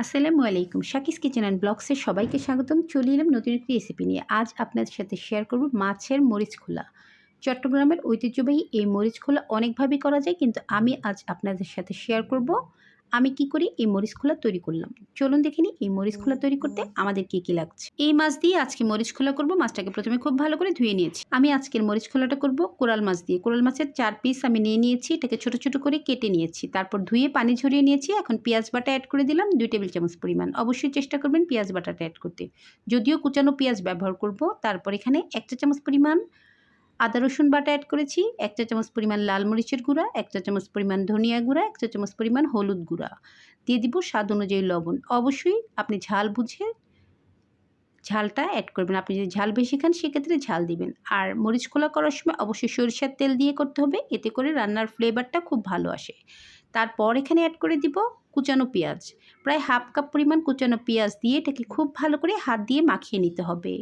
আসসালামু আলাইকুম। শাকিস kitchen and ব্লগসের সবাইকে স্বাগতম। চলে এলাম নতুন একটি রেসিপি নিয়ে। আজ আপনাদের সাথে শেয়ার করব মাছের মরিচ খোলা। চট্টগ্রামের ঐতিহ্যবাহী এই মরিচ খোলা অনেকভাবেই করা যায়, কিন্তু আমি আজ আপনাদের সাথে শেয়ার করব আমি কি করি? এই মরিচ খোলা তৈরি করলাম। চলুন দেখে নিই এই মরিচ খোলা তৈরি করতে আমাদের কি কি লাগছে। এই মাছ দিয়ে আজকে মরিচ খোলা করব। মাছটাকে প্রথমে খুব ভালো করে ধুয়ে নিয়েছি। আমি আজকের মরিচ খোলাটা করব কোরাল মাছ দিয়ে। কোরাল মাছের চার পিস আমি নিয়ে নিয়েছি। এটাকে ছোট ছোট করে কেটে নিয়েছি। তারপর ধুয়ে পানি ঝরিয়ে নিয়েছি। এখন পেঁয়াজ বাটা অ্যাড করে দিলাম দুই টেবিল চামচ পরিমাণ। অবশ্যই চেষ্টা করবেন পেঁয়াজ বাটাটা অ্যাড করতে। যদিও কুচানো পেঁয়াজ ব্যবহার করব। তারপর এখানে একটা চামচ পরিমাণ আদা, রসুন বাটা অ্যাড করেছি, এক চা চামচ পরিমাণ লাল মরিচের গুঁড়া, এক চা চামচ পরিমাণ ধনিয়া গুঁড়া, এক চা চামচ পরিমাণ হলুদ গুঁড়া। দিয়ে দিব স্বাদ অনুযায়ী লবণ। অবশ্যই আপনি ঝাল বুঝে ঝালটা অ্যাড করবেন। আপনি যদি ঝাল বেশি খান, সেক্ষেত্রে ঝাল দিবেন। আর মরিচ খোলা করার সময় অবশ্যই সরিষার তেল দিয়ে করতে হবে। এতে করে রান্নার ফ্লেভারটা খুব ভালো আসে। তারপর এখানে অ্যাড করে দিব কুচানো পেঁয়াজ। প্রায় হাফ কাপ পরিমাণ কুচানো পেঁয়াজ দিয়ে এটাকে খুব ভালো করে হাত দিয়ে মাখিয়ে নিতে হবে।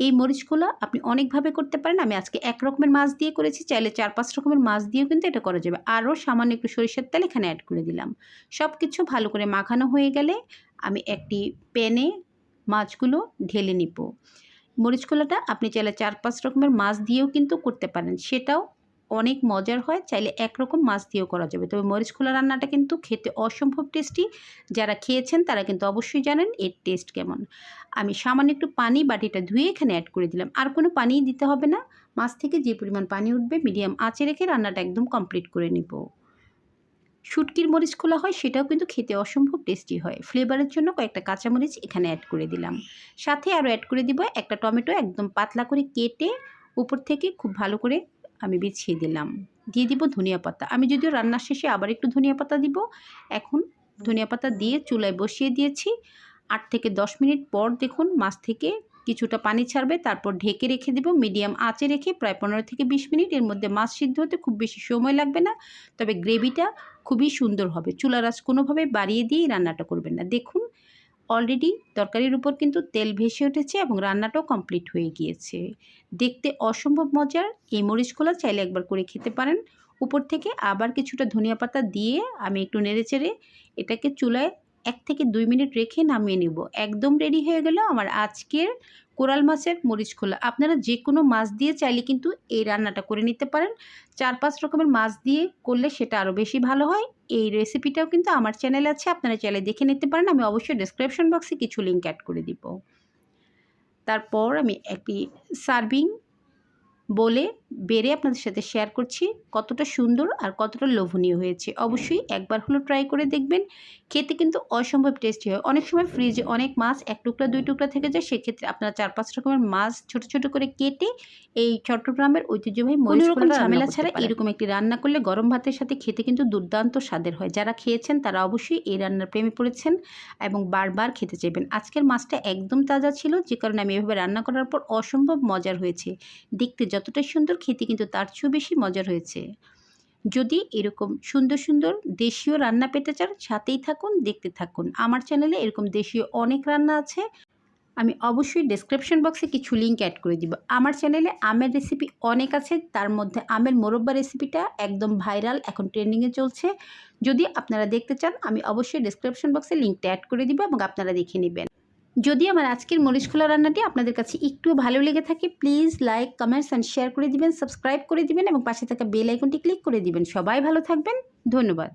এই মরিচগুলো আপনি অনেকভাবে করতে পারেন। আমি আজকে এক রকমের মাছ দিয়ে করেছি, চাইলে চার পাঁচ রকমের মাছ দিয়েও কিন্তু এটা করা যাবে। আরও সামান্য একটু সরিষার তেল এখানে অ্যাড করে দিলাম। সব কিছু ভালো করে মাখানো হয়ে গেলে আমি একটি প্যানে মাছগুলো ঢেলে নিব। মরিচগুলোটা আপনি চাইলে চার পাঁচ রকমের মাছ দিয়েও কিন্তু করতে পারেন। সেটাও অনেক মজার হয়, চাইলে একরকম মাছ দিয়েও করা যাবে। তবে মরিচ খোলা রান্নাটা কিন্তু খেতে অসম্ভব টেস্টি যারা খেয়েছেন তারা কিন্তু অবশ্যই জানেন এর টেস্ট কেমন। আমি সামান্য একটু পানি বাটিটা ধুয়ে এখানে অ্যাড করে দিলাম। আর কোনো পানি দিতে হবে না। মাছ থেকে যে পরিমাণ পানি উঠবে মিডিয়াম আঁচে রেখে রান্নাটা একদম কমপ্লিট করে নিব। শুটকির মরিচ খোলা হয়, সেটাও কিন্তু খেতে অসম্ভব টেস্টি হয়। ফ্লেভারের জন্য কয়েকটা কাঁচামরিচ এখানে অ্যাড করে দিলাম। সাথে আরও অ্যাড করে দিব একটা টমেটো একদম পাতলা করে কেটে উপর থেকে খুব ভালো করে আমি বিছিয়ে দিলাম। দিয়ে দিব ধনিয়া পাতা। আমি যদিও রান্নার শেষে আবার একটু ধনিয়া পাতা দিব। এখন ধনিয়া পাতা দিয়ে চুলায় বসিয়ে দিয়েছি। আট থেকে দশ মিনিট পর দেখুন মাছ থেকে কিছুটা পানি ছাড়বে। তারপর ঢেকে রেখে দেবো। মিডিয়াম আঁচে রেখে প্রায় পনেরো থেকে বিশ মিনিট এর মধ্যে মাছ সিদ্ধ হতে খুব বেশি সময় লাগবে না। তবে গ্রেভিটা খুবই সুন্দর হবে। চুলার আঁচ কোনোভাবে বাড়িয়ে দিয়েই রান্নাটা করবেন না। দেখুন অলরেডি তরকারির উপর কিন্তু তেল ভেসে উঠেছে এবং রান্নাটাও কমপ্লিট হয়ে গিয়েছে। দেখতে অসম্ভব মজার। এই মরিচগুলো চাইলে একবার করে খেতে পারেন। উপর থেকে আবার কিছুটা ধনিয়া পাতা দিয়ে আমি একটু নেড়ে চেড়ে এটাকে চুলায় এক থেকে দুই মিনিট রেখে নামিয়ে নেব। একদম রেডি হয়ে গেল আমার আজকের কোরাল মাছের মরিচ খোলা। আপনারা যে কোনো মাছ দিয়ে চাইলে কিন্তু এই রান্নাটা করে নিতে পারেন। চার পাঁচ রকমের মাছ দিয়ে করলে সেটা আরও বেশি ভালো হয়। এই রেসিপিটাও কিন্তু আমার চ্যানেলে আছে, আপনারা চাইলে দেখে নিতে পারেন। আমি অবশ্যই ডেসক্রিপশন বক্সে কিছু লিঙ্ক অ্যাড করে দিব। তারপর আমি একটি সার্ভিং বলে বেড়ে আপনাদের সাথে শেয়ার করছি কতটা সুন্দর আর কতটা লোভনীয় হয়েছে। অবশ্যই একবার হলো ট্রাই করে দেখবেন। খেতে কিন্তু অসম্ভব টেস্টি হয়। অনেক সময় ফ্রিজে অনেক মাছ এক টুকরা দুই টুকরা থেকে যায় সেক্ষেত্রে আপনারা চার পাঁচ রকমের মাছ ছোট ছোট করে কেটে এই চট্টগ্রামের ঐতিহ্যবাহী মরিচ ঝামেলা ছাড়া এরকম একটি রান্না করলে গরম ভাতের সাথে খেতে কিন্তু দুর্দান্ত স্বাদের হয়। যারা খেয়েছেন তারা অবশ্যই এই রান্নার প্রেমে পড়েছেন এবং বারবার খেতে চাইবেন। আজকের মাছটা একদম তাজা ছিল যে কারণে আমি এভাবে রান্না করার পর অসম্ভব মজার হয়েছে। দেখতে যতটা সুন্দর খেতে কিন্তু তার চেয়েও বেশি মজার হয়েছে যদি এরকম সুন্দর সুন্দর দেশীয় রান্না পেতে চান, সাথেই থাকুন, দেখতে থাকুন। আমার চ্যানেলে এরকম দেশীয় অনেক রান্না আছে। আমি অবশ্যই ডেসক্রিপশন বক্সে কিছু লিঙ্ক অ্যাড করে দিব। আমার চ্যানেলে আমের রেসিপি অনেক আছে। তার মধ্যে আমের মোরব্বা রেসিপিটা একদম ভাইরাল এখন ট্রেন্ডিংয়ে চলছে। যদি আপনারা দেখতে চান, আমি অবশ্যই ডেসক্রিপশন বক্সে লিঙ্কটা অ্যাড করে দিব এবং আপনারা দেখে নেবেন। যদি আমার আজকের মরিচ খোলা রান্নাটি আপনাদের কাছে একটু ভালো লেগে থাকে please like comments and share করে দিবেন সাবস্ক্রাইব করে দিবেন এবং পাশে থাকা বেল আইকনটি ক্লিক করে দিবেন। সবাই ভালো থাকবেন। ধন্যবাদ।